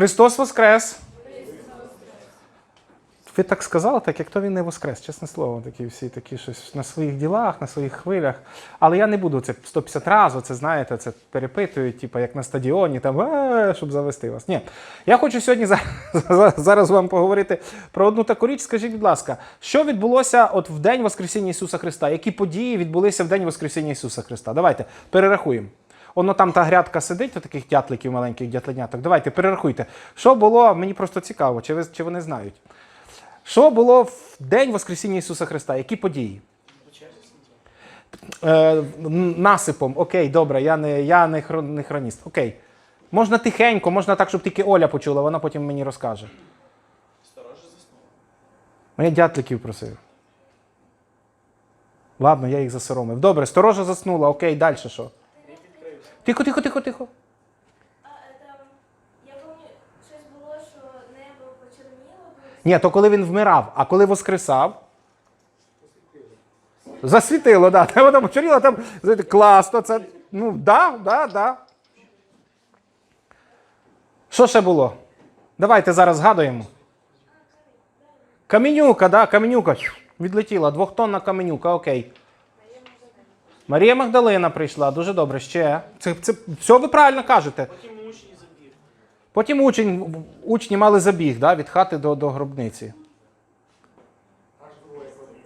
Христос Воскрес! Ви так сказали, так як то він не воскрес, чесне слово, такі всі такі щось на своїх ділах, на своїх хвилях. Але я не буду це 150 разів, це знаєте, це перепитують, типу, як на стадіоні, там, «Е, щоб завести вас. Ні. Я хочу сьогодні за- за- зараз вам поговорити про одну таку річ. Скажіть, будь ласка, що відбулося от в день Воскресіння Ісуса Христа? Які події відбулися в день Воскресіння Ісуса Христа? Давайте перерахуємо. Воно там та грядка сидить, у таких дятликів, маленьких дятленяток. Давайте перерахуйте. Що було, мені просто цікаво, чи, ви, чи вони знають. Що було в день Воскресіння Ісуса Христа? Які події? Е, насипом. Окей, добре, я не, я не, хро- не хроніст. Окей. Можна тихенько, можна так, щоб тільки Оля почула, вона потім мені розкаже. Ну, Я дятликів просив. Ладно, я їх засоромив. Добре, сторожа заснула, окей, далі що? Тихо, тихо, тихо, тихо. А это, я помню, щось було, що небо почерніло. Ні, то коли він вмирав, а коли воскресав. Засвітило, да. Воно почоріло там. Класно, це. Ну, да, да, да. Що ще було? Давайте зараз згадуємо. Каменюка, да, каменюка. Відлетіла. Двохтонна каменюка, окей. Марія Магдалина прийшла, дуже добре. Ще. Це, це, все ви правильно кажете. Потім учень, учні мали забіг да, від хати до, до гробниці.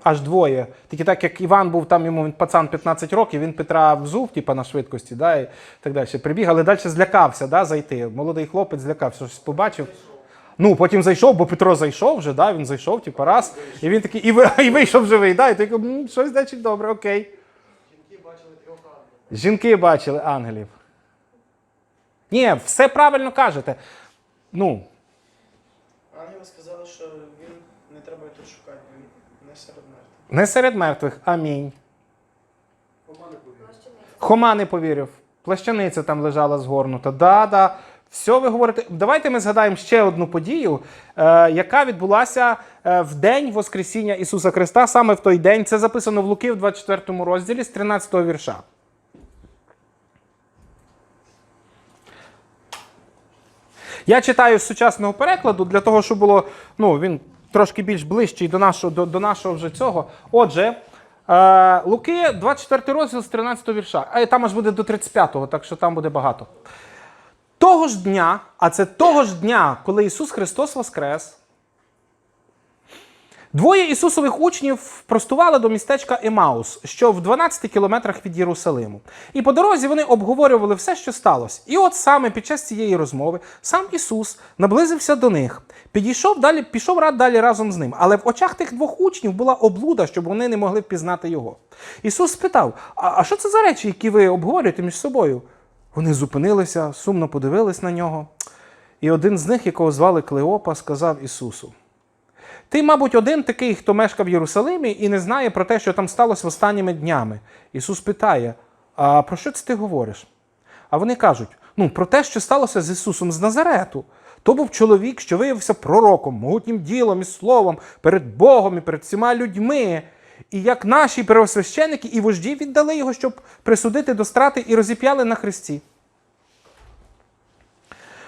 Аж двоє. Тільки так як Іван був там, йому він пацан 15 років, він Петра взув, типа на швидкості, да, і так далі. Прибіг, але далі злякався да, зайти. Молодий хлопець злякався, щось побачив. Ну, потім зайшов, бо Петро зайшов вже, да, він зайшов, типу, раз, і він такий, і, і вийшов живий, да, і такий, щось значить добре, окей. Жінки бачили ангелів. Ні, все правильно кажете. Ну, Ангели сказали, що він не треба тут шукати, він не серед мертвих. не серед мертвих. Амінь. Хома не повірив. Хома не повірив. Плащаниця там лежала згорнута. Да, да. Все ви говорите. Давайте ми згадаємо ще одну подію, е, яка відбулася е, в день Воскресіння Ісуса Христа, саме в той день. Це записано в Луки в 24 розділі з 13 вірша. Я читаю з сучасного перекладу для того, щоб було ну, він трошки більш ближчий до нашого, до, до нашого вже цього. Отже, е, Луки, 24 розділ з 13 вірша. А там аж буде до 35-го, так що там буде багато. Того ж дня, а це того ж дня, коли Ісус Христос Воскрес, Двоє Ісусових учнів простували до містечка Емаус, що в 12 кілометрах від Єрусалиму. І по дорозі вони обговорювали все, що сталося. І от саме під час цієї розмови сам Ісус наблизився до них, підійшов далі, пішов рад далі разом з ним. Але в очах тих двох учнів була облуда, щоб вони не могли впізнати його. Ісус спитав: А, що це за речі, які ви обговорюєте між собою? Вони зупинилися, сумно подивились на нього. І один з них, якого звали Клеопа, сказав Ісусу. Ти, мабуть, один такий, хто мешкав в Єрусалимі і не знає про те, що там сталося останніми днями. Ісус питає: А про що це ти говориш? А вони кажуть: ну, про те, що сталося з Ісусом з Назарету. То був чоловік, що виявився пророком, могутнім ділом і словом перед Богом і перед всіма людьми. І як наші первосвященики і вожді віддали його, щоб присудити до страти і розіп'яли на хресті.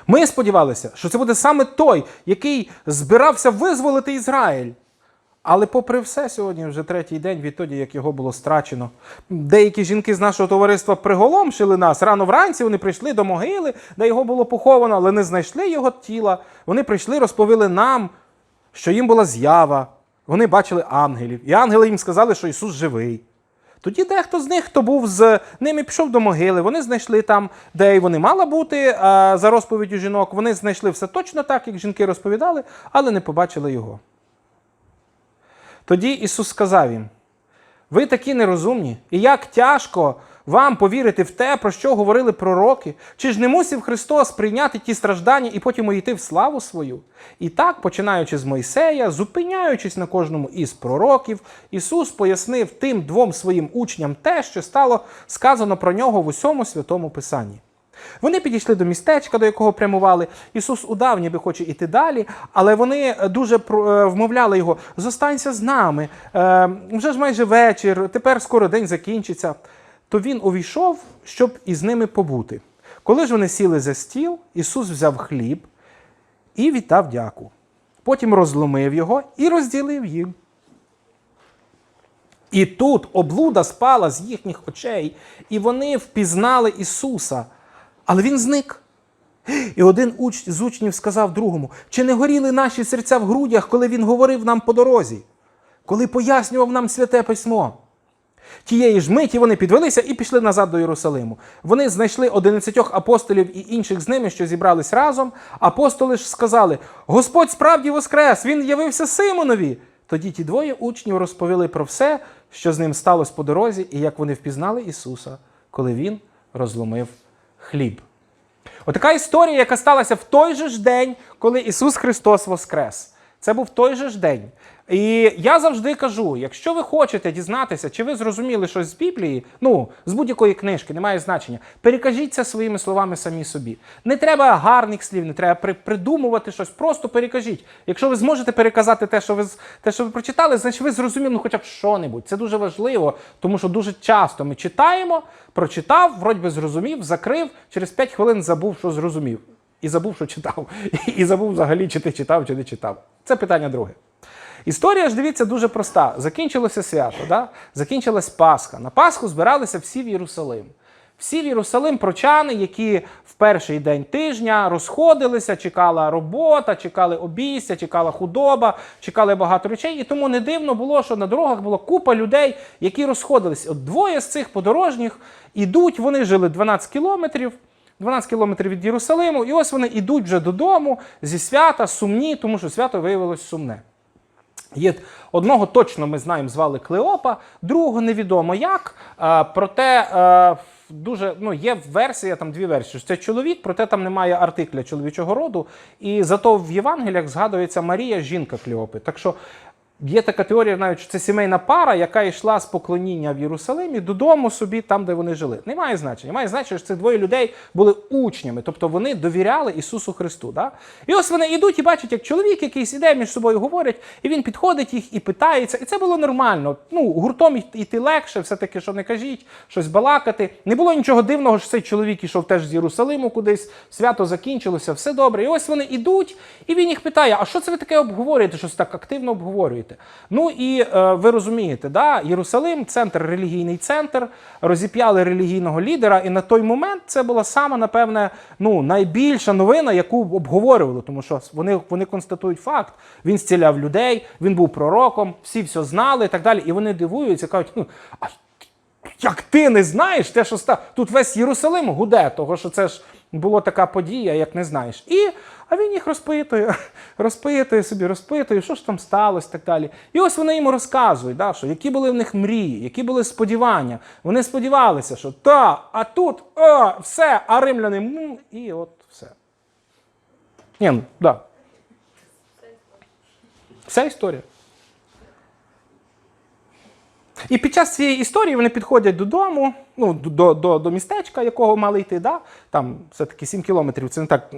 Ми сподівалися, що це буде саме той, який збирався визволити Ізраїль. Але попри все, сьогодні вже третій день відтоді, як його було страчено. Деякі жінки з нашого товариства приголомшили нас. Рано вранці вони прийшли до могили, де його було поховано, але не знайшли його тіла. Вони прийшли, розповіли нам, що їм була з'ява. Вони бачили ангелів. І ангели їм сказали, що Ісус живий. Тоді дехто з них, хто був з ними, пішов до могили. Вони знайшли там, де й вони мала бути, а за розповіддю жінок. Вони знайшли все точно так, як жінки розповідали, але не побачили його. Тоді Ісус сказав їм: ви такі нерозумні, і як тяжко вам повірити в те, про що говорили пророки? Чи ж не мусив Христос прийняти ті страждання і потім увійти в славу свою? І так, починаючи з Мойсея, зупиняючись на кожному із пророків, Ісус пояснив тим двом своїм учням те, що стало сказано про нього в усьому святому Писанні. Вони підійшли до містечка, до якого прямували. Ісус удав, ніби хоче іти далі, але вони дуже про- е, вмовляли його: зостанься з нами. Е, вже ж майже вечір, тепер скоро день закінчиться. То він увійшов, щоб із ними побути. Коли ж вони сіли за стіл, Ісус взяв хліб і віддав дяку. Потім розломив його і розділив їм. І тут облуда спала з їхніх очей, і вони впізнали Ісуса, але Він зник. І один з учнів сказав другому: чи не горіли наші серця в грудях, коли він говорив нам по дорозі, коли пояснював нам святе письмо? Тієї ж миті вони підвелися і пішли назад до Єрусалиму. Вони знайшли одинадцятьох апостолів і інших з ними, що зібрались разом. Апостоли ж сказали: Господь справді воскрес! Він явився Симонові. Тоді ті двоє учнів розповіли про все, що з ним сталося по дорозі, і як вони впізнали Ісуса, коли Він розломив хліб. Отака історія, яка сталася в той же ж день, коли Ісус Христос воскрес. Це був той же ж день. І я завжди кажу: якщо ви хочете дізнатися, чи ви зрозуміли щось з Біблії, ну з будь-якої книжки, немає значення, перекажіть це своїми словами самі собі. Не треба гарних слів, не треба при- придумувати щось, просто перекажіть. Якщо ви зможете переказати те, що ви те, що ви прочитали, значить ви зрозуміли ну, хоча б що-небудь. Це дуже важливо, тому що дуже часто ми читаємо, прочитав, вроді би зрозумів, закрив, через 5 хвилин забув, що зрозумів. І забув, що читав. І забув взагалі, чи ти читав, чи не читав. Це питання друге. Історія ж дивіться дуже проста. Закінчилося свято, да? закінчилась Пасха. На Пасху збиралися всі в Єрусалим. Всі в Єрусалим прочани, які в перший день тижня розходилися, чекала робота, чекали обійстя, чекала худоба, чекали багато речей. І тому не дивно було, що на дорогах була купа людей, які розходились. От двоє з цих подорожніх ідуть, вони жили 12 кілометрів. 12 кілометрів від Єрусалиму, і ось вони йдуть вже додому зі свята, сумні, тому що свято виявилось сумне. Є одного точно ми знаємо, звали Клеопа, другого невідомо як. А, проте е, дуже ну, є версія, там дві версії. що Це чоловік, проте там немає артикля чоловічого роду. І зато в Євангеліях згадується Марія, жінка Клеопи. Так що Є така теорія, навіть що це сімейна пара, яка йшла з поклоніння в Єрусалимі додому собі, там, де вони жили. Немає значення. Має значення, що ці двоє людей були учнями, тобто вони довіряли Ісусу Христу. Да? І ось вони йдуть і бачать, як чоловік якийсь іде між собою говорять, і він підходить їх і питається. І це було нормально. Ну, гуртом йти легше, все-таки, що не кажіть, щось балакати. Не було нічого дивного, що цей чоловік ішов теж з Єрусалиму кудись, свято закінчилося, все добре. І ось вони йдуть, і він їх питає: а що це ви таке обговорюєте? Щось так активно обговорюєте? Ну і е, ви розумієте, да? Єрусалим, центр, релігійний центр, розіп'яли релігійного лідера, і на той момент це була саме, напевне, ну, найбільша новина, яку обговорювали, тому що вони, вони констатують факт. Він зціляв людей, він був пророком, всі все знали і так далі. І вони дивуються, кажуть, ну, а як ти не знаєш те, що став? Тут весь Єрусалим гуде, того що це ж була така подія, як не знаєш. І а він їх розпитує, розпитує собі, розпитує, що ж там сталося, так далі. І ось вони йому розказують, да, що які були в них мрії, які були сподівання. Вони сподівалися, що та, а тут о, все, а римляни, м, і от все. Ні, ну, да. Вся історія. І під час цієї історії вони підходять додому, ну, до, до, до містечка, якого мали йти. Да? Там все-таки 7 кілометрів, це не так,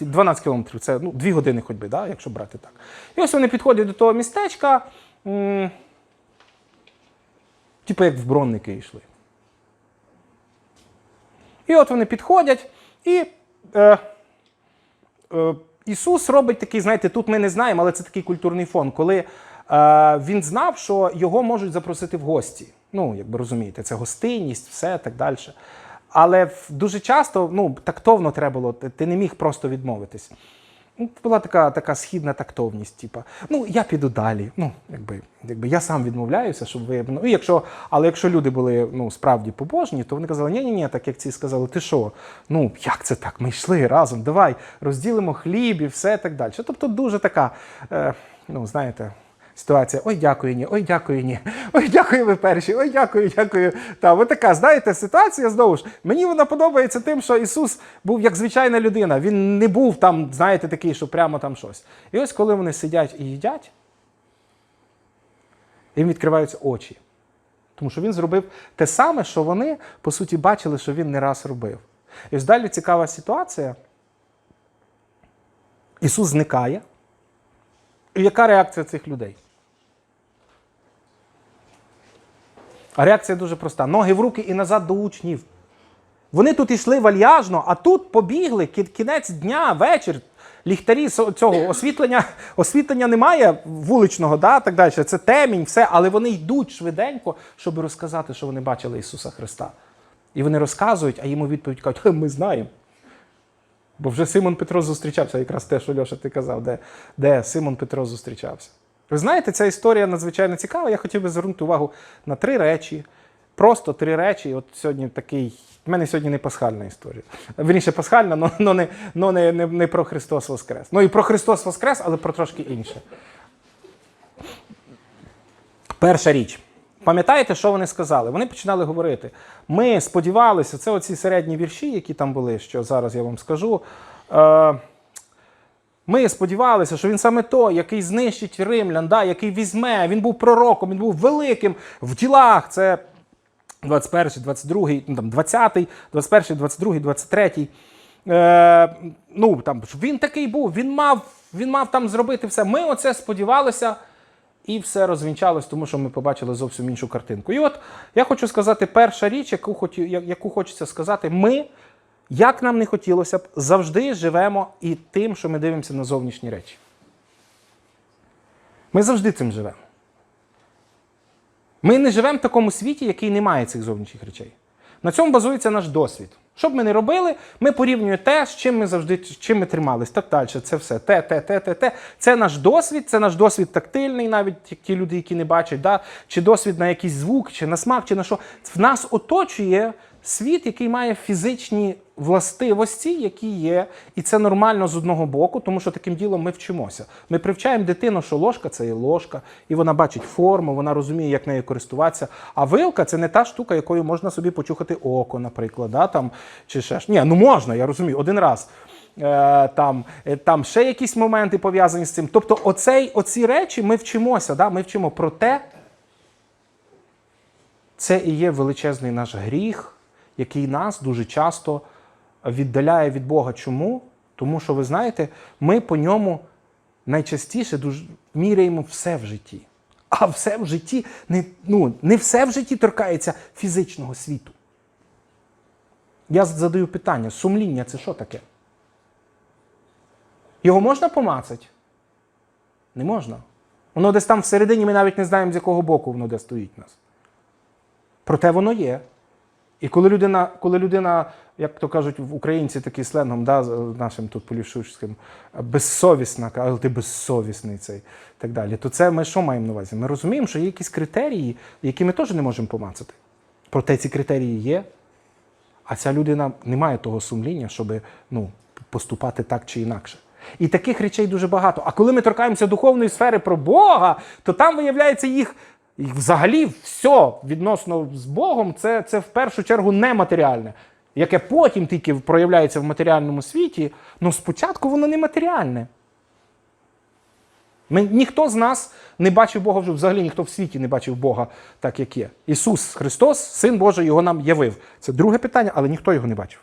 12 кілометрів, це ну, 2 години ходьби, да? якщо брати так. І ось вони підходять до того містечка, м- типу як в бронники йшли. І от вони підходять, і е, е, Ісус робить такий, знаєте, тут ми не знаємо, але це такий культурний фон, коли він знав, що його можуть запросити в гості. Ну, як розумієте, це гостинність, все так далі. Але дуже часто ну, тактовно треба було, ти ти не міг просто відмовитись. Ну, Була така, така східна тактовність, типа, ну я піду далі. Ну, якби, якби я сам відмовляюся, щоб ви. Ну, якщо, але якщо люди були ну, справді побожні, то вони казали, ні, ні, ні, так як ці сказали, ти що? Ну як це так? Ми йшли разом, давай розділимо хліб і все так далі. Тобто дуже така, е, ну знаєте. Ситуація, ой, дякую, ні, ой, дякую, ні. Ой, дякую, ви перші, ой, дякую, дякую. Та, от така, знаєте, ситуація знову ж. Мені вона подобається тим, що Ісус був як звичайна людина. Він не був там, знаєте, такий, що прямо там щось. І ось коли вони сидять і їдять, їм відкриваються очі. Тому що він зробив те саме, що вони, по суті, бачили, що він не раз робив. І ось далі цікава ситуація. Ісус зникає. Яка реакція цих людей? А реакція дуже проста: ноги в руки і назад до учнів. Вони тут йшли вальяжно, а тут побігли кінець дня, вечір. ліхтарі цього освітлення, освітлення немає вуличного, да, так далі. Це темінь, все, але вони йдуть швиденько, щоб розказати, що вони бачили Ісуса Христа. І вони розказують, а йому відповідь кажуть, ми знаємо. Бо вже Симон Петро зустрічався, якраз те, що Льоша ти казав, де, де Симон Петро зустрічався. Ви знаєте, ця історія надзвичайно цікава. Я хотів би звернути увагу на три речі. Просто три речі. От сьогодні такий. В мене сьогодні не пасхальна історія. Вірніше, пасхальна, але не, но не, не, не про Христос Воскрес. Ну і про Христос Воскрес, але про трошки інше. Перша річ. Пам'ятаєте, що вони сказали? Вони починали говорити. Ми сподівалися, це оці середні вірші, які там були, що зараз я вам скажу. Е, ми сподівалися, що він саме той, який знищить римлян, да, який візьме, він був пророком, він був великим в ділах. Це 21, 22, ну, там, 20, 21, 22, 23. Е, ну, там, він такий був, він мав, він мав там зробити все. Ми оце сподівалися, і все розвінчалось, тому що ми побачили зовсім іншу картинку. І от я хочу сказати, перша річ, яку, хоті, яку хочеться сказати, ми, як нам не хотілося б, завжди живемо і тим, що ми дивимося на зовнішні речі. Ми завжди цим живемо. Ми не живемо в такому світі, який не має цих зовнішніх речей. На цьому базується наш досвід. Що б ми не робили, ми порівнюємо те, з чим ми завжди чим ми тримались. Так далі, це все. Те, те, те, те, те. Це наш досвід, це наш досвід тактильний, навіть ті люди, які не бачать, да? чи досвід на якийсь звук, чи на смак, чи на що. В нас оточує світ, який має фізичні властивості, які є, і це нормально з одного боку, тому що таким ділом ми вчимося. Ми привчаємо дитину, що ложка це є ложка, і вона бачить форму, вона розуміє, як нею користуватися. А вилка це не та штука, якою можна собі почухати око, наприклад, да, там, чи ще ж. Ні, ну можна, я розумію, один раз. Е, там, е, там ще якісь моменти пов'язані з цим. Тобто, оцей, оці речі ми вчимося, да? ми вчимо про те, це і є величезний наш гріх, який нас дуже часто віддаляє від Бога. Чому? Тому що, ви знаєте, ми по ньому найчастіше дуже міряємо все в житті. А все в житті не, ну, не все в житті торкається фізичного світу. Я задаю питання: сумління це що таке? Його можна помацати? Не можна. Воно десь там всередині, ми навіть не знаємо, з якого боку воно де стоїть нас. Проте воно є. І коли людина, коли людина, як то кажуть в українці такий сленгом, да, нашим тут полівшучським, безсовісна, але ти безсовісний цей так далі, то це ми що маємо на увазі? Ми розуміємо, що є якісь критерії, які ми теж не можемо помацати. Проте ці критерії є, а ця людина не має того сумління, щоб ну, поступати так чи інакше. І таких речей дуже багато. А коли ми торкаємося духовної сфери про Бога, то там виявляється їх, їх взагалі все відносно з Богом, це, це в першу чергу нематеріальне, яке потім тільки проявляється в матеріальному світі, але спочатку воно нематеріальне. Ми, ніхто з нас не бачив Бога вже взагалі ніхто в світі не бачив Бога так, як є. Ісус Христос, Син Божий, його нам явив. Це друге питання, але ніхто його не бачив.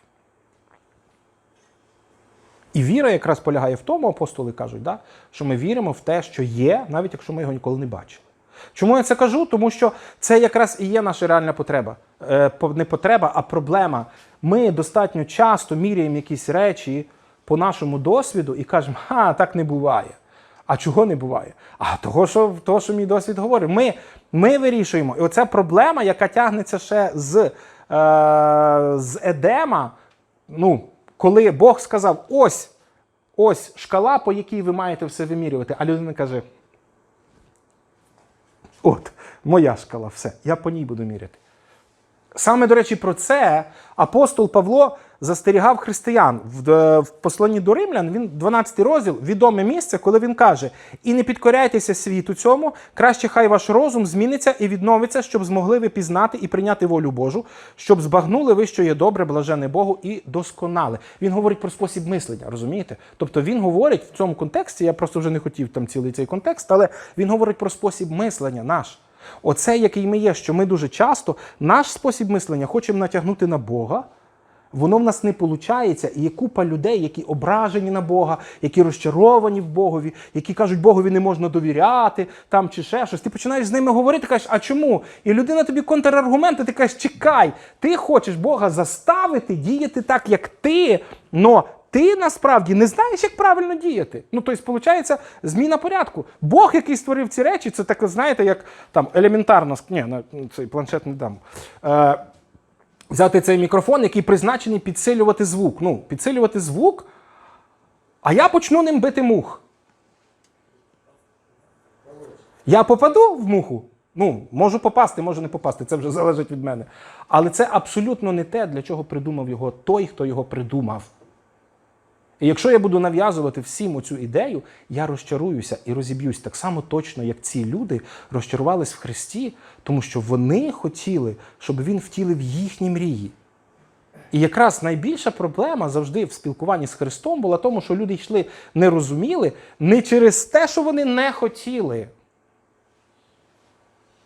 І віра якраз полягає в тому, апостоли кажуть, да, що ми віримо в те, що є, навіть якщо ми його ніколи не бачили. Чому я це кажу? Тому що це якраз і є наша реальна потреба. Е, не потреба, а проблема. Ми достатньо часто міряємо якісь речі по нашому досвіду і кажемо, ха, так не буває. А чого не буває? А того, що, того, що мій досвід говорить. Ми, ми вирішуємо. І оця проблема, яка тягнеться ще з, е, з Едема, ну, коли Бог сказав: ось, ось шкала, по якій ви маєте все вимірювати, а людина каже: От, моя шкала, все, я по ній буду міряти. Саме, до речі, про це апостол Павло застерігав християн в, е, посланні до римлян. Він 12 розділ, відоме місце, коли він каже: І не підкоряйтеся світу цьому, краще хай ваш розум зміниться і відновиться, щоб змогли ви пізнати і прийняти волю Божу, щоб збагнули ви, що є добре, блажене Богу і досконале. Він говорить про спосіб мислення, розумієте? Тобто він говорить в цьому контексті, я просто вже не хотів там цілий цей контекст, але він говорить про спосіб мислення наш. Оце, який ми є, що ми дуже часто наш спосіб мислення хочемо натягнути на Бога. Воно в нас не виходить, і є купа людей, які ображені на Бога, які розчаровані в Богові, які кажуть, Богові не можна довіряти, там чи ще щось. Ти починаєш з ними говорити, кажеш, а чому? І людина тобі контраргумент, і ти кажеш, чекай, ти хочеш Бога заставити діяти так, як ти, но ти насправді не знаєш, як правильно діяти. Ну, тобто, виходить, зміна порядку. Бог, який створив ці речі, це так, знаєте, як там елементарно, ні, на цей планшет не дам. Е, взяти цей мікрофон, який призначений підсилювати звук. Ну, підсилювати звук, а я почну ним бити мух. Я попаду в муху. Ну, можу попасти, можу не попасти, це вже залежить від мене. Але це абсолютно не те, для чого придумав його той, хто його придумав. І якщо я буду нав'язувати всім оцю ідею, я розчаруюся і розіб'юсь так само точно, як ці люди розчарувались в Христі, тому що вони хотіли, щоб він втілив їхні мрії. І якраз найбільша проблема завжди в спілкуванні з Христом була тому, що люди йшли, не розуміли не через те, що вони не хотіли,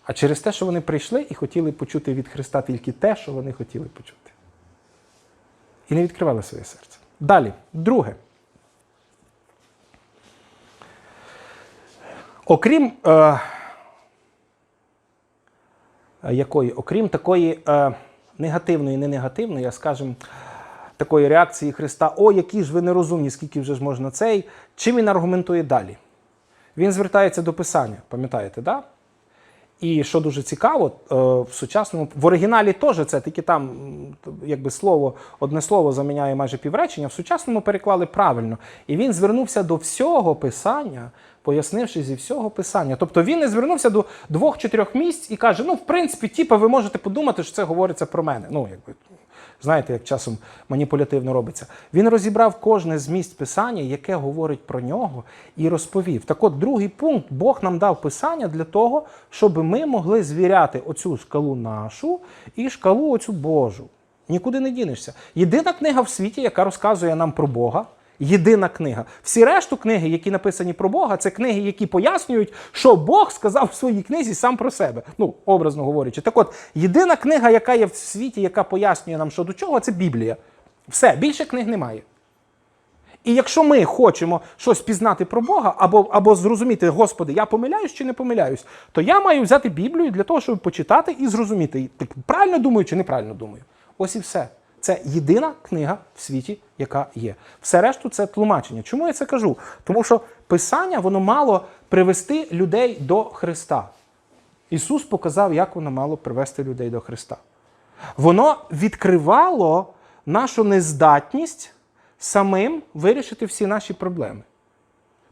а через те, що вони прийшли і хотіли почути від Христа тільки те, що вони хотіли почути. І не відкривали своє серце. Далі, друге. Окрім е, якої? Окрім такої е, негативної, не негативної, а скажімо, такої реакції Христа: О, які ж ви нерозумні, скільки вже ж можна цей. Чим він аргументує далі? Він звертається до Писання, пам'ятаєте? Да? І що дуже цікаво, е, в сучасному в оригіналі теж це тільки там якби слово, одне слово заміняє майже півречення. В сучасному переклали правильно. І він звернувся до всього писання, пояснивши зі всього писання. Тобто він не звернувся до двох-чотирьох місць і каже: ну, в принципі, типа, ви можете подумати, що це говориться про мене. Ну, якби. Знаєте, як часом маніпулятивно робиться. Він розібрав кожне з місць писання, яке говорить про нього, і розповів. Так от, другий пункт, Бог нам дав писання для того, щоб ми могли звіряти оцю шкалу нашу і шкалу оцю Божу. Нікуди не дінешся. Єдина книга в світі, яка розказує нам про Бога. Єдина книга. Всі решту книги, які написані про Бога, це книги, які пояснюють, що Бог сказав в своїй книзі сам про себе. Ну, образно говорячи. Так от, єдина книга, яка є в світі, яка пояснює нам, що до чого, це Біблія. Все, більше книг немає. І якщо ми хочемо щось пізнати про Бога, або, або зрозуміти, Господи, я помиляюсь чи не помиляюсь, то я маю взяти Біблію для того, щоб почитати і зрозуміти, правильно думаю чи неправильно думаю. Ось і все. Це єдина книга в світі, яка є. Все решту це тлумачення. Чому я це кажу? Тому що Писання воно мало привести людей до Христа. Ісус показав, як воно мало привести людей до Христа. Воно відкривало нашу нездатність самим вирішити всі наші проблеми.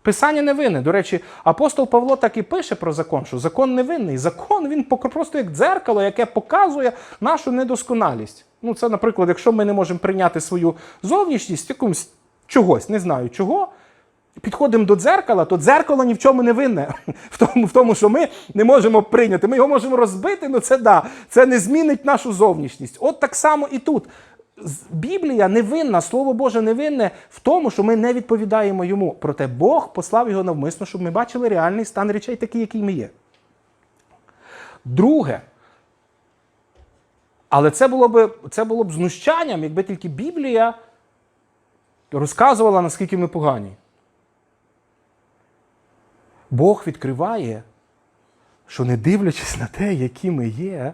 Писання не винне. До речі, апостол Павло так і пише про закон, що закон не винний. Закон він просто як дзеркало, яке показує нашу недосконалість. Ну, це, наприклад, якщо ми не можемо прийняти свою зовнішність, якомусь чогось, не знаю чого. Підходимо до дзеркала, то дзеркало ні в чому не винне. В тому, в тому, що ми не можемо прийняти. Ми його можемо розбити, ну це да. Це не змінить нашу зовнішність. От так само і тут. Біблія не винна, Слово Боже не винне в тому, що ми не відповідаємо йому. Проте Бог послав його навмисно, щоб ми бачили реальний стан речей, такий, який ми є. Друге. Але це було б, це було б знущанням, якби тільки Біблія розказувала, наскільки ми погані. Бог відкриває, що не дивлячись на те, які ми є,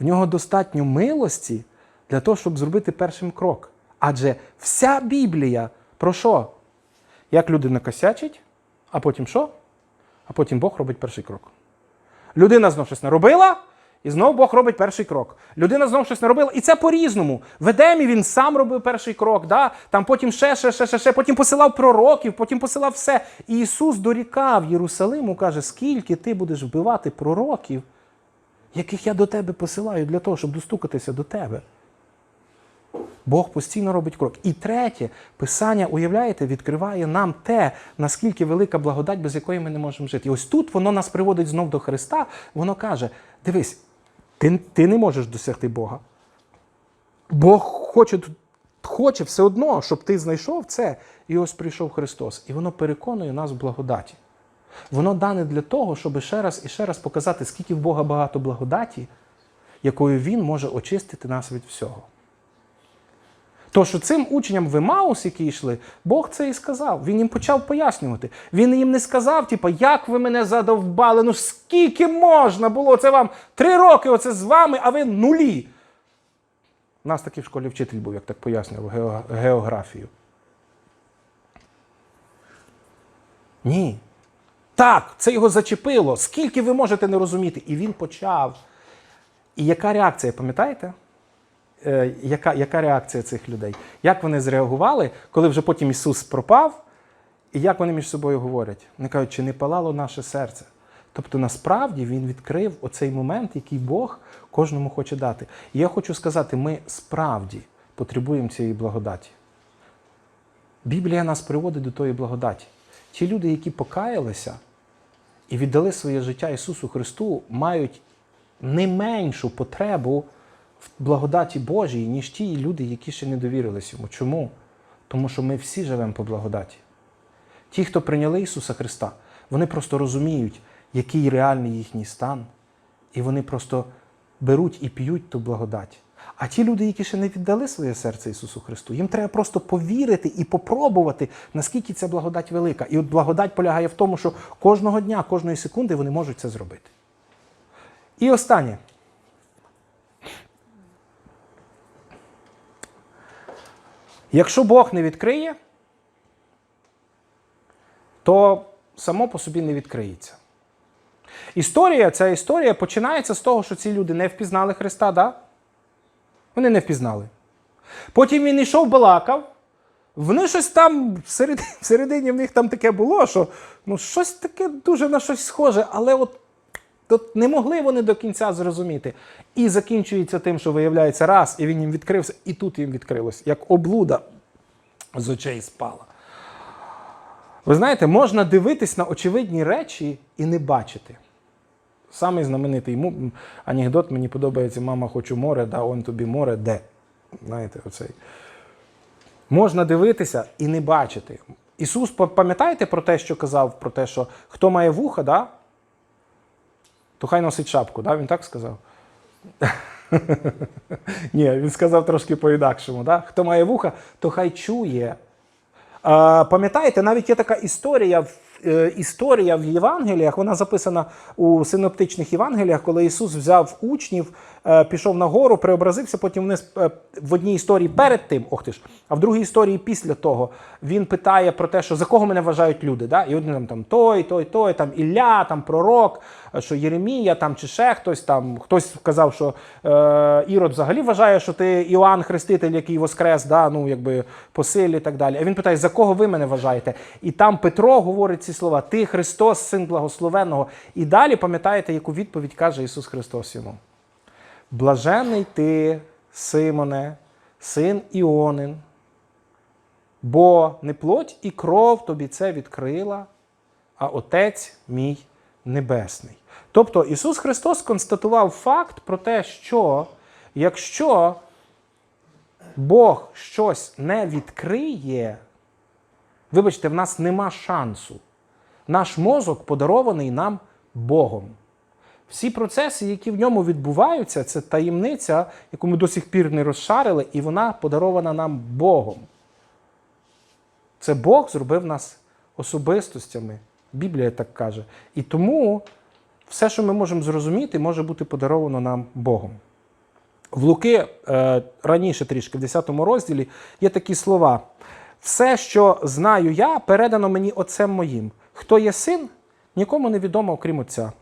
в нього достатньо милості для того, щоб зробити першим крок. Адже вся Біблія про що? Як людина косячить, а потім що? А потім Бог робить перший крок. Людина знов щось наробила, і знов Бог робить перший крок. Людина знов щось наробила, і це по-різному. В Едемі він сам робив перший крок, да? там потім ще, ще, ще, ще, ще, потім посилав пророків, потім посилав все. І Ісус дорікав Єрусалиму, каже, скільки ти будеш вбивати пророків, яких я до тебе посилаю для того, щоб достукатися до тебе. Бог постійно робить крок. І третє, Писання, уявляєте, відкриває нам те, наскільки велика благодать, без якої ми не можемо жити. І ось тут воно нас приводить знов до Христа. Воно каже: дивись, ти, ти не можеш досягти Бога. Бог хоче, хоче все одно, щоб ти знайшов це. І ось прийшов Христос. І воно переконує нас в благодаті. Воно дане для того, щоб ще раз і ще раз показати, скільки в Бога багато благодаті, якою Він може очистити нас від всього. То що цим учням в Емаус, які йшли, Бог це і сказав. Він їм почав пояснювати. Він їм не сказав, типу, як ви мене задовбали, ну скільки можна було це вам? Три роки оце з вами, а ви нулі. У нас такий в школі вчитель був, як так пояснював, географію. Ні. Так, це його зачепило. Скільки ви можете не розуміти? І він почав. І яка реакція, пам'ятаєте? Е, яка, яка реакція цих людей? Як вони зреагували, коли вже потім Ісус пропав, і як вони між собою говорять? Вони кажуть, чи не палало наше серце? Тобто, насправді він відкрив оцей момент, який Бог кожному хоче дати. І я хочу сказати, ми справді потребуємо цієї благодаті. Біблія нас приводить до тої благодаті. Ті люди, які покаялися і віддали своє життя Ісусу Христу, мають не меншу потребу в благодаті Божій, ніж ті люди, які ще не довірились йому. Чому? Тому що ми всі живемо по благодаті. Ті, хто прийняли Ісуса Христа, вони просто розуміють, який реальний їхній стан, і вони просто беруть і п'ють ту благодать. А ті люди, які ще не віддали своє серце Ісусу Христу, їм треба просто повірити і попробувати, наскільки ця благодать велика. І от благодать полягає в тому, що кожного дня, кожної секунди вони можуть це зробити. І останнє. Якщо Бог не відкриє, то само по собі не відкриється. Історія, ця історія починається з того, що ці люди не впізнали Христа, да? Вони не впізнали. Потім він йшов балакав. Вони щось там всередині, всередині в них там таке було, що ну, щось таке дуже на щось схоже, але от, от не могли вони до кінця зрозуміти. І закінчується тим, що виявляється раз, і він їм відкрився, і тут їм відкрилось, як облуда з очей спала. Ви знаєте, можна дивитись на очевидні речі і не бачити. Самий знаменитий анекдот мені подобається: мама, хочу море, да он тобі море, де? Знаєте, оцей. Можна дивитися і не бачити. Ісус, пам'ятаєте про те, що казав, про те, що хто має вуха, да? То хай носить шапку, да? він так сказав? Ні, він сказав трошки по-інакшому. Да? Хто має вуха, то хай чує. Пам'ятаєте, навіть є така історія, в- історія в Євангеліях, вона записана у синоптичних Євангеліях, коли Ісус взяв учнів, е, пішов на гору, преобразився, потім вниз е, в одній історії перед тим, ох ти ж, а в другій історії після того він питає про те, що за кого мене вважають люди. Да? І один там, той, той, той, там Ілля, там пророк, е, що Єремія, там чи ще хтось там. Хтось казав, що е, Ірод взагалі вважає, що ти Іоанн Хреститель, який воскрес, да? ну якби по і так далі. А він питає, за кого ви мене вважаєте? І там Петро говорить ці слова: Ти Христос, син благословенного. І далі пам'ятаєте, яку відповідь каже Ісус Христос йому. Блажений ти, Симоне, син Іонин, бо не плоть і кров тобі це відкрила, а Отець мій Небесний. Тобто Ісус Христос констатував факт про те, що якщо Бог щось не відкриє, вибачте, в нас нема шансу. Наш мозок подарований нам Богом. Всі процеси, які в ньому відбуваються, це таємниця, яку ми до сих пір не розшарили, і вона подарована нам Богом. Це Бог зробив нас особистостями. Біблія так каже. І тому все, що ми можемо зрозуміти, може бути подаровано нам Богом. В Луки е, раніше трішки, в 10 розділі, є такі слова: все, що знаю я, передано мені отцем моїм. Хто є син, нікому не відомо, окрім отця.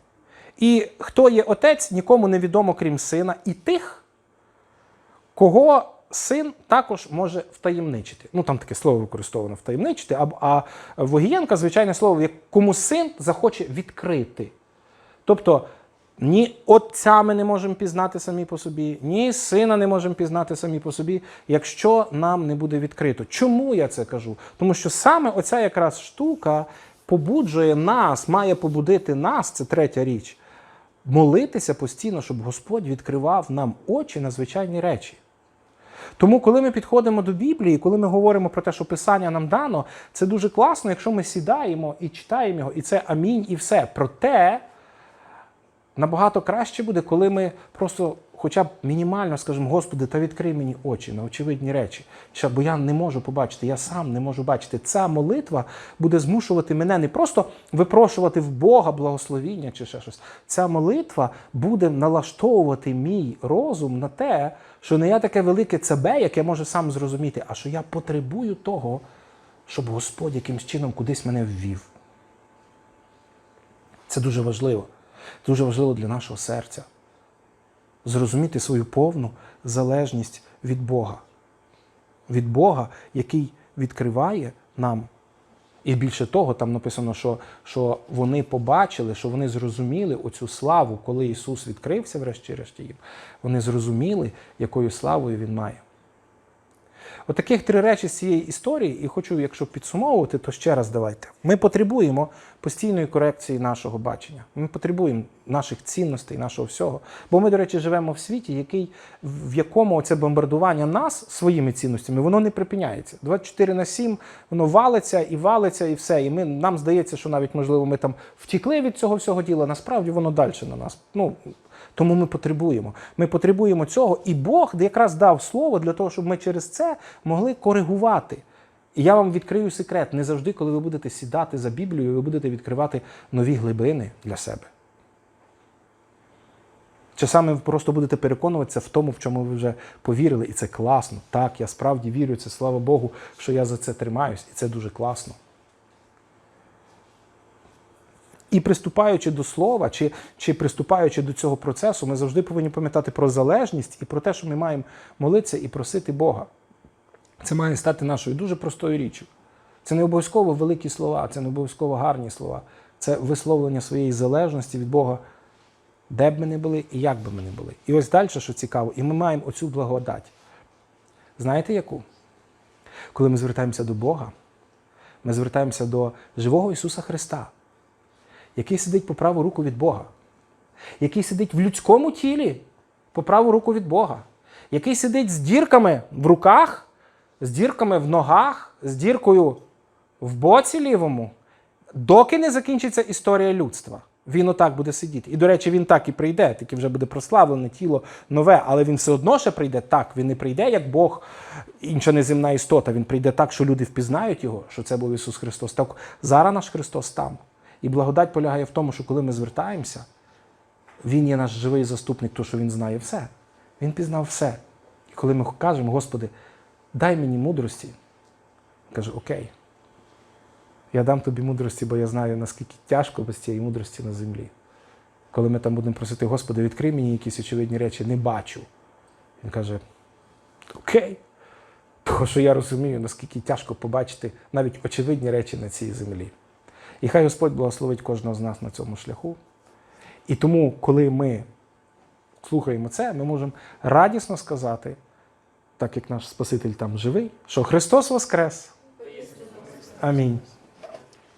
І хто є отець, нікому не відомо, крім сина, і тих, кого син також може втаємничити. Ну, там таке слово використовано втаємничити, а, а Вогієнка, звичайне слово, кому син захоче відкрити. Тобто ні отця ми не можемо пізнати самі по собі, ні сина не можемо пізнати самі по собі, якщо нам не буде відкрито. Чому я це кажу? Тому що саме оця якраз штука побуджує нас, має побудити нас, це третя річ, молитися постійно, щоб Господь відкривав нам очі на звичайні речі. Тому, коли ми підходимо до Біблії, коли ми говоримо про те, що Писання нам дано, це дуже класно, якщо ми сідаємо і читаємо його, і це амінь, і все. Проте набагато краще буде, коли ми просто хоча б мінімально скажемо, Господи, та відкрий мені очі на очевидні речі. Що, бо я не можу побачити, я сам не можу бачити. Ця молитва буде змушувати мене не просто випрошувати в Бога благословіння чи ще щось. Ця молитва буде налаштовувати мій розум на те, що не я таке велике ЦБ, яке може сам зрозуміти, а що я потребую того, щоб Господь якимсь чином кудись мене ввів. Це дуже важливо. Дуже важливо для нашого серця. Зрозуміти свою повну залежність від Бога. Від Бога, який відкриває нам. І більше того, там написано, що, що вони побачили, що вони зрозуміли оцю славу, коли Ісус відкрився, врешті-решті їм. Вони зрозуміли, якою славою Він має. Отаких три речі з цієї історії, і хочу, якщо підсумовувати, то ще раз давайте. Ми потребуємо постійної корекції нашого бачення. Ми потребуємо наших цінностей, нашого всього. Бо ми, до речі, живемо в світі, який, в якому це бомбардування нас своїми цінностями, воно не припиняється. 24 на 7 воно валиться і валиться, і все. І ми, нам здається, що навіть, можливо, ми там втікли від цього всього діла. Насправді воно далі на нас. Ну, тому ми потребуємо. Ми потребуємо цього, і Бог якраз дав слово для того, щоб ми через це могли коригувати. І я вам відкрию секрет: не завжди, коли ви будете сідати за Біблією, ви будете відкривати нові глибини для себе. Часами ви просто будете переконуватися в тому, в чому ви вже повірили, і це класно. Так, я справді вірю, це слава Богу, що я за це тримаюсь, і це дуже класно. І приступаючи до слова, чи, чи приступаючи до цього процесу, ми завжди повинні пам'ятати про залежність і про те, що ми маємо молитися і просити Бога. Це має стати нашою дуже простою річчю. Це не обов'язково великі слова, це не обов'язково гарні слова. Це висловлення своєї залежності від Бога, де б ми не були і як би ми не були. І ось далі, що цікаво, і ми маємо оцю благодать. Знаєте яку? Коли ми звертаємося до Бога, ми звертаємося до живого Ісуса Христа, який сидить по праву руку від Бога, який сидить в людському тілі по праву руку від Бога, який сидить з дірками в руках, з дірками в ногах, з діркою в боці лівому, доки не закінчиться історія людства. Він отак буде сидіти. І, до речі, він так і прийде, тільки вже буде прославлене тіло нове, але він все одно ще прийде так. Він не прийде як Бог, інша неземна істота. Він прийде так, що люди впізнають його, що це був Ісус Христос. Так зараз наш Христос там. І благодать полягає в тому, що коли ми звертаємося, Він є наш живий заступник, то що Він знає все. Він пізнав все. І коли ми кажемо, Господи, дай мені мудрості, Він каже, Окей. Я дам тобі мудрості, бо я знаю, наскільки тяжко без цієї мудрості на землі. Коли ми там будемо просити, Господи, відкрий мені якісь очевидні речі, не бачу. Він каже: Окей. Тому що я розумію, наскільки тяжко побачити навіть очевидні речі на цій землі. І хай Господь благословить кожного з нас на цьому шляху. І тому, коли ми слухаємо це, ми можемо радісно сказати, так як наш Спаситель там живий, що Христос Воскрес. Амінь.